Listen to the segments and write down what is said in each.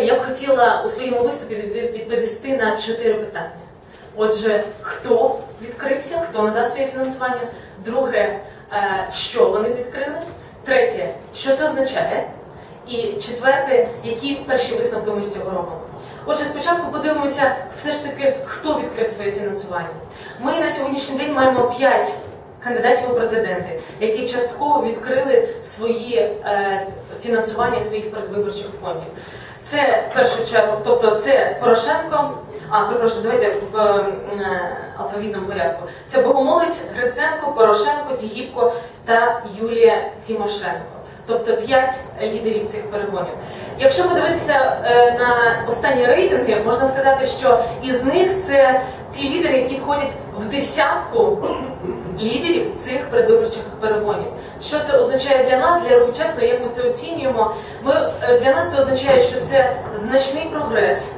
Я б хотіла у своєму виступі відповісти на чотири питання. Отже, хто відкрився, хто надав своє фінансування? Друге, е, що вони відкрили? Третє, що це означає? І четверте, які перші висновки ми з цього робимо? Отже, спочатку подивимося, все ж таки, хто відкрив своє фінансування. Ми на сьогоднішній день маємо п'ять кандидатів у президенти, які частково відкрили свої е, фінансування своїх передвиборчих фондів. Це в першу чергу, тобто це Порошенко. А, перепрошую, давайте в е, алфавітному порядку. Це Богомолець, Гриценко, Порошенко, Тігіпко та Юлія Тимошенко. Тобто п'ять лідерів цих перегонів. Якщо подивитися е, на останні рейтинги, можна сказати, що із них це ті лідери, які входять в десятку лідерів цих передвиборчих перегонів. Що це означає для нас, для руху чесно, як ми це оцінюємо? Ми е, для нас це означає, що це значний прогрес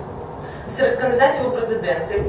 серед кандидатів у президенти.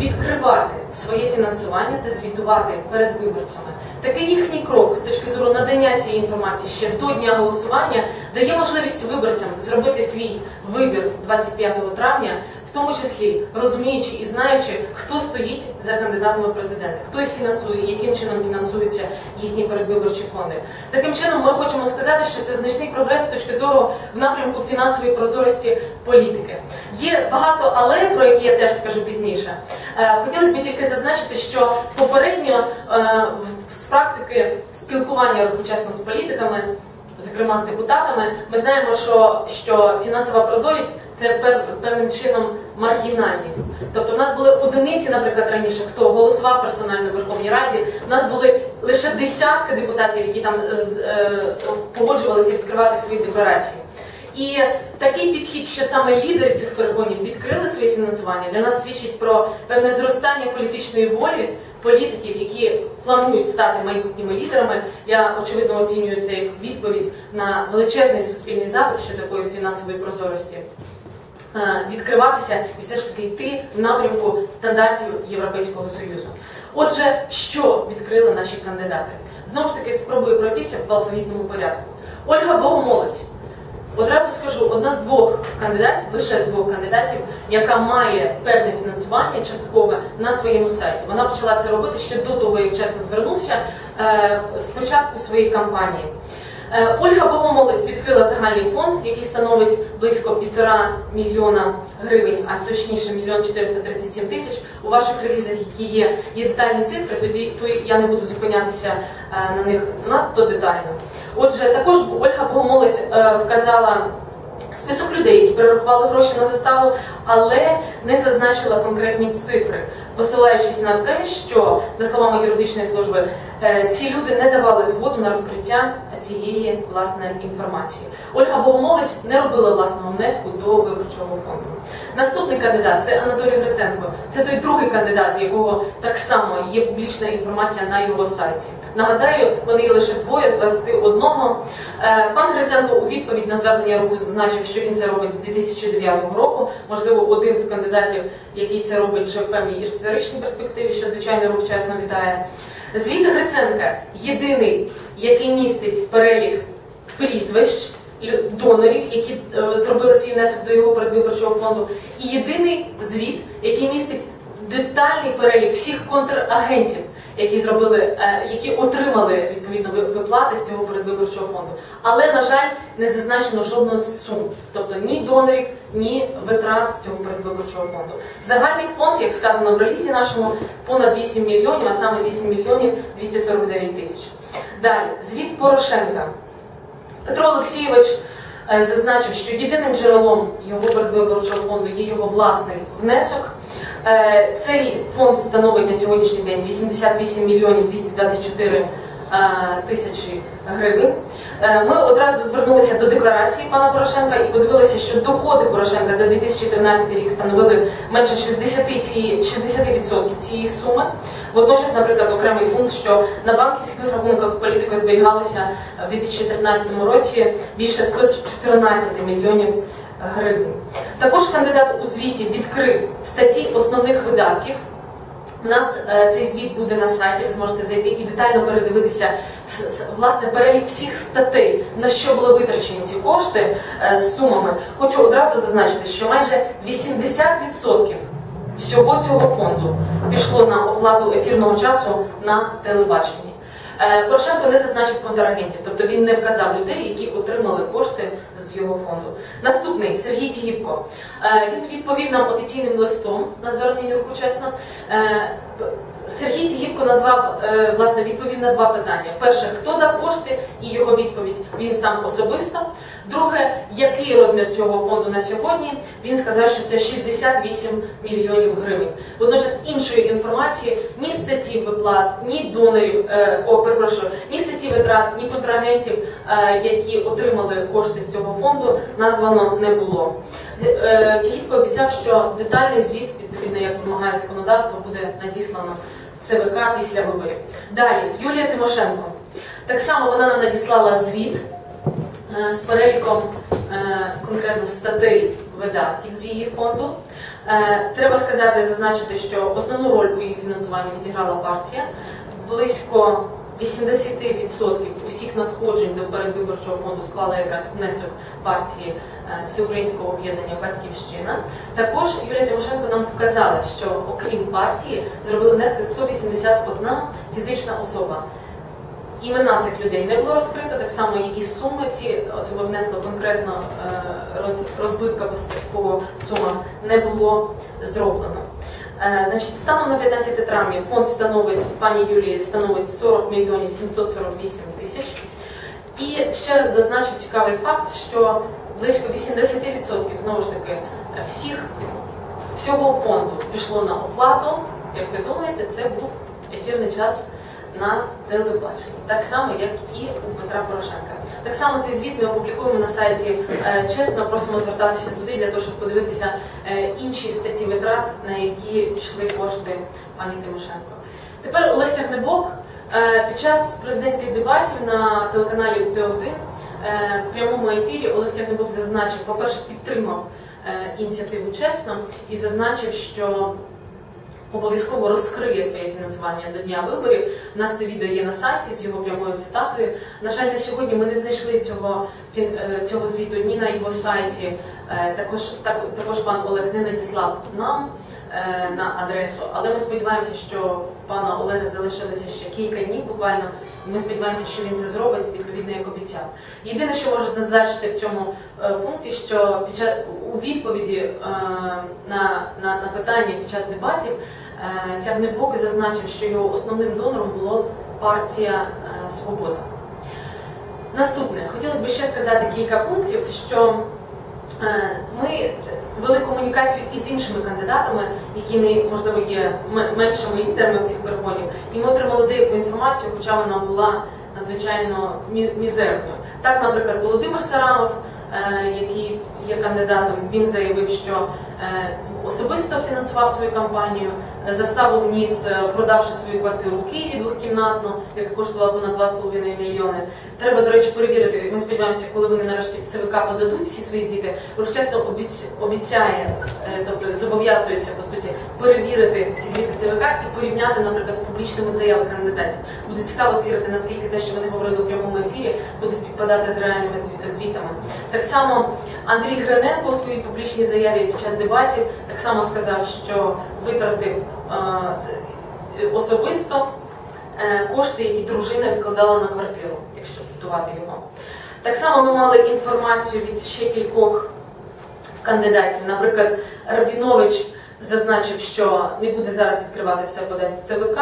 Відкривати своє фінансування та звітувати перед виборцями. Такий їхній крок з точки зору надання цієї інформації ще до дня голосування дає можливість виборцям зробити свій вибір 25 травня, тому числі розуміючи і знаючи, хто стоїть за кандидатами в президенти, хто їх фінансує, яким чином фінансуються їхні передвиборчі фонди. Таким чином, ми хочемо сказати, що це значний прогрес з точки зору в напрямку фінансової прозорості політики. Є багато але, про які я теж скажу пізніше. Е, Хотілося б тільки зазначити, що попередньо е, з практики спілкування чесно з політиками, зокрема з депутатами, ми знаємо, що, що фінансова прозорість це пев- певним чином маргінальність. Тобто в нас були одиниці, наприклад, раніше, хто голосував персонально в Верховній Раді. У нас були лише десятки депутатів, які там е, е, погоджувалися відкривати свої декларації. І такий підхід, що саме лідери цих перегонів відкрили своє фінансування, для нас свідчить про певне зростання політичної волі політиків, які планують стати майбутніми лідерами. Я очевидно оцінюю це як відповідь на величезний суспільний запит щодо такої фінансової прозорості. Е, Відкриватися і все ж таки йти в напрямку стандартів Європейського Союзу. Отже, що відкрили наші кандидати? Знову ж таки, спробую пройтися в алфавітному порядку. Ольга Богомолець. Одразу скажу, одна з двох кандидатів, лише з двох кандидатів, яка має певне фінансування часткове на своєму сайті. Вона почала це робити ще до того, як чесно звернувся е, з початку своєї кампанії. Е, Ольга Богомолець відкрила загальний фонд, який становить близько півтора мільйона гривень, а точніше мільйон 437 тисяч. У ваших релізах, які є, є детальні цифри, тоді то я не буду зупинятися е, на них надто детально. Отже, також Ольга Богомолець е, вказала список людей, які перерахували гроші на заставу, але не зазначила конкретні цифри, посилаючись на те, що за словами юридичної служби ці люди не давали згоду на розкриття цієї власне інформації. Ольга Богомолець не робила власного внеску до виборчого фонду. Наступний кандидат це Анатолій Гриценко. Це той другий кандидат, якого так само є публічна інформація на його сайті. Нагадаю, вони є лише двоє з 21. Е, Пан Гриценко у відповідь на звернення руху зазначив, що він це робить з 2009 року. Можливо, один з кандидатів, який це робить вже в певній історичній перспективі, що звичайно рух чесно вітає. Звіт Гриценка єдиний, який містить перелік прізвищ донорів, які е, зробили свій внесок до його передвиборчого фонду, і єдиний звіт, який містить детальний перелік всіх контрагентів, які зробили, е, які отримали відповідно виплати з цього передвиборчого фонду. Але на жаль, не зазначено жодного сум, тобто ні донорів, ні витрат з цього передвиборчого фонду. Загальний фонд, як сказано в релізі нашому, понад 8 мільйонів, а саме 8 мільйонів 249 тисяч. Далі звіт Порошенка. Петро Олексійович е, зазначив, що єдиним джерелом його передвиборчого фонду є його власний внесок. Е, Цей фонд становить на сьогоднішній день 88 мільйонів 224 е, тисячі гривень. Е, Ми одразу звернулися до декларації пана Порошенка і подивилися, що доходи Порошенка за 2013 рік становили менше 60 цієї 60% цієї суми. Водночас, наприклад, окремий пункт, що на банківських рахунках політика зберігалося в 2013 році більше 114 мільйонів гривень. Також кандидат у звіті відкрив статті основних видатків У нас е, цей звіт буде на сайті, ви зможете зайти і детально передивитися власне перелік всіх статей, на що були витрачені ці кошти е, з сумами. Хочу одразу зазначити, що майже 80% всього цього фонду пішло на оплату ефірного часу на телебаченні. Е, Порошенко не зазначив контрагентів, тобто він не вказав людей, які отримали кошти з його фонду. Наступний Сергій Тігіпко. Е, Він відповів нам офіційним листом на звернення руху чесно. Сергій Тігіпко назвав е, власне відповів на два питання: перше, хто дав кошти, і його відповідь він сам особисто. Друге, який розмір цього фонду на сьогодні? Він сказав, що це 68 мільйонів гривень. Водночас іншої інформації ні статті виплат, ні донорів, е, о, перепрошую, ні статті витрат, ні контрагентів, е, які отримали кошти з цього фонду, названо не було. Тігіпко обіцяв, що детальний звіт, відповідно як вимагає законодавство, буде надіслано ЦВК після виборів. Далі Юлія Тимошенко. Так само вона нам надіслала звіт е, з переліком е, конкретно статей видатків з її фонду. Е, Треба сказати, зазначити, що основну роль у її фінансуванні відіграла партія. Близько 80% усіх надходжень до передвиборчого фонду склала якраз внесок партії е, Всеукраїнського об'єднання Батьківщина. Також Юлія Тимошенко нам вказала, що окрім партії зробили внески 181 фізична особа. Імена цих людей не було розкрито, так само які суми ці особи внесли конкретно е, роз- розбивка по сумам не було зроблено. Е, Значить, станом на 15 травня фонд становить пані Юлії становить 40 мільйонів 748 тисяч. І ще раз зазначу цікавий факт, що близько 80% знову ж таки всіх всього фонду пішло на оплату. Як ви думаєте, це був ефірний час на телебаченні, так само, як і у Петра Порошенка. Так само цей звіт ми опублікуємо на сайті е, чесно. Просимо звертатися туди для того, щоб подивитися е, інші статті витрат, на які пішли кошти пані Тимошенко. Тепер Олег Тягнебок е, під час президентських дебатів на телеканалі УТ1 е, в прямому ефірі Олег Тягнебок зазначив, по-перше, підтримав е, ініціативу чесно і зазначив, що обов'язково розкриє своє фінансування до дня виборів. У нас це відео є на сайті з його прямою цитатою. На жаль, на сьогодні ми не знайшли цього е, цього звіту ні на його сайті. Е, Також так, також пан Олег не надіслав нам е, на адресу, але ми сподіваємося, що пана Олега залишилося ще кілька днів буквально. Ми сподіваємося, що він це зробить відповідно як обіцяв. Єдине, що можу зазначити в цьому пункті, що під час у відповіді на, на, на питання під час дебатів Тягнебок зазначив, що його основним донором було партія е, Свобода. Наступне, хотілося б ще сказати кілька пунктів, що е, ми вели комунікацію із іншими кандидатами, які не можливо є меншими лідерами цих перегонів, і ми отримали деяку інформацію, хоча вона була надзвичайно мізерною. Так, наприклад, Володимир Саранов, е, який є кандидатом, він заявив, що е, особисто фінансував свою кампанію, е, заставу вніс, е, продавши свою квартиру у Києві двохкімнатну, яка коштувала понад 2,5 мільйони. Треба, до речі, перевірити. Ми сподіваємося, коли вони нарешті ЦВК подадуть всі свої звіти. Рухчесно обіць- обіцяє, е, тобто зобов'язується по суті перевірити ці звіти ЦВК і порівняти, наприклад, з публічними заявами кандидатів. Буде цікаво звірити, наскільки те, що вони говорили у прямому ефірі, буде співпадати з реальними зві- звітами. Так само Андрій Гриненко у своїй публічній заяві під час дебатів так само сказав, що витратив е, особисто е, кошти, які дружина відкладала на квартиру, якщо цитувати його. Так само ми мали інформацію від ще кількох кандидатів. Наприклад, Рабінович зазначив, що не буде зараз відкривати все подасть ЦВК.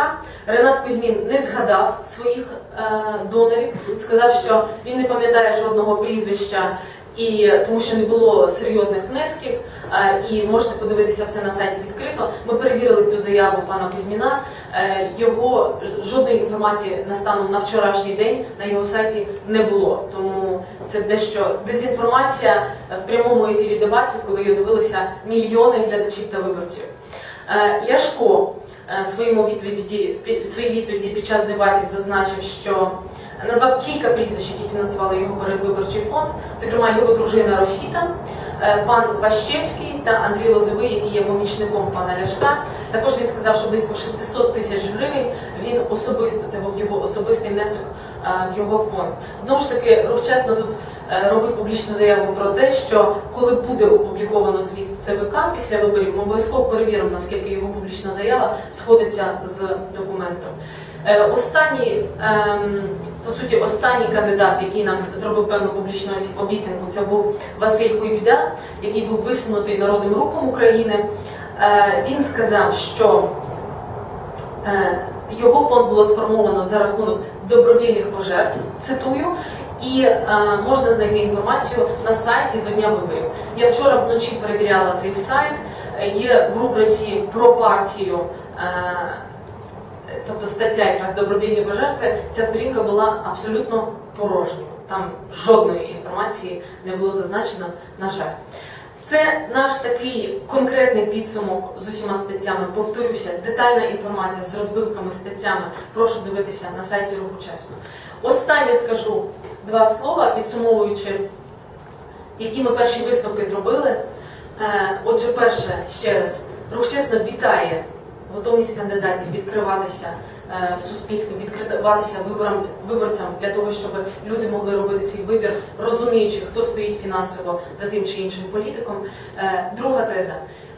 Ренат Кузьмін не згадав своїх е, донорів, сказав, що він не пам'ятає жодного прізвища. І тому що не було серйозних внесків, е, і можна подивитися все на сайті відкрито. Ми перевірили цю заяву пана Кузьміна. Е, Його жодної інформації на станом на вчорашній день на його сайті не було. Тому це дещо дезінформація в прямому ефірі дебатів, коли її дивилися мільйони глядачів та виборців. Е, Ляшко в своєму відповіді своїй відповіді під час дебатів зазначив, що назвав кілька прізвищ, які фінансували його передвиборчий фонд, зокрема його дружина Росіта, е, пан Ващевський та Андрій Лозовий, який є помічником пана Ляшка. Також він сказав, що близько 600 тисяч гривень він особисто, це був його особистий внесок е, в його фонд. Знову ж таки, рух чесно тут е, робив публічну заяву про те, що коли буде опубліковано звіт в ЦВК після виборів, ми обов'язково перевіримо, наскільки його публічна заява сходиться з документом. Останній, ем, по суті, останній кандидат, який нам зробив певну публічну обіцянку, це був Василь Куйбіда, який був висунутий Народним рухом України. Е, Він сказав, що е, його фонд було сформовано за рахунок добровільних пожертв, цитую, і е, можна знайти інформацію на сайті до дня виборів. Я вчора вночі перевіряла цей сайт. Є в рубриці про партію. Тобто стаття якраз добровільні пожертви, ця сторінка була абсолютно порожньою. Там жодної інформації не було зазначено, на жаль. Це наш такий конкретний підсумок з усіма статтями. Повторюся, детальна інформація з розбивками статтями. Прошу дивитися на сайті Руху Чесно. Останнє скажу два слова, підсумовуючи, які ми перші висновки зробили. Е, Отже, перше, ще раз, Рух Чесно вітає готовність кандидатів відкриватися е, суспільству, відкриватися виборам виборцям для того, щоб люди могли робити свій вибір, розуміючи, хто стоїть фінансово за тим чи іншим політиком. Е, Друга теза.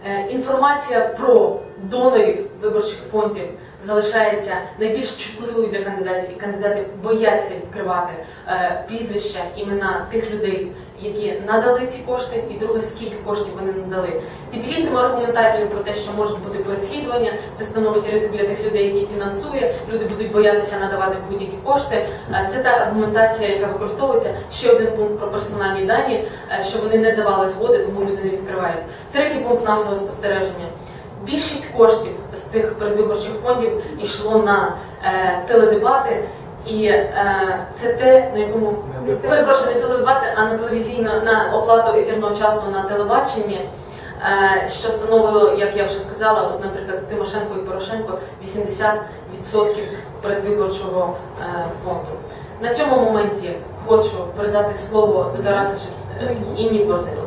Е, Інформація про донорів виборчих фондів залишається найбільш чутливою для кандидатів, і кандидати бояться відкривати е, прізвища, імена тих людей, які надали ці кошти, і друге, скільки коштів вони надали. Під різними аргументацією про те, що можуть бути переслідування, це становить ризик для тих людей, які фінансує. Люди будуть боятися надавати будь-які кошти. Е, Це та аргументація, яка використовується. Ще один пункт про персональні дані, е, що вони не давали згоди, тому люди не відкривають. Третій пункт нашого спостереження. Більшість коштів цих передвиборчих фондів йшло на е, теледебати, і е, це те, на якому перепрошую, не теледебати, а на телевізійно на оплату ефірного часу на телебаченні, е, що становило, як я вже сказала, от, наприклад, Тимошенко і Порошенко 80% передвиборчого е, фонду. На цьому моменті хочу передати слово до Тараса Шев- е, Інні Борзило.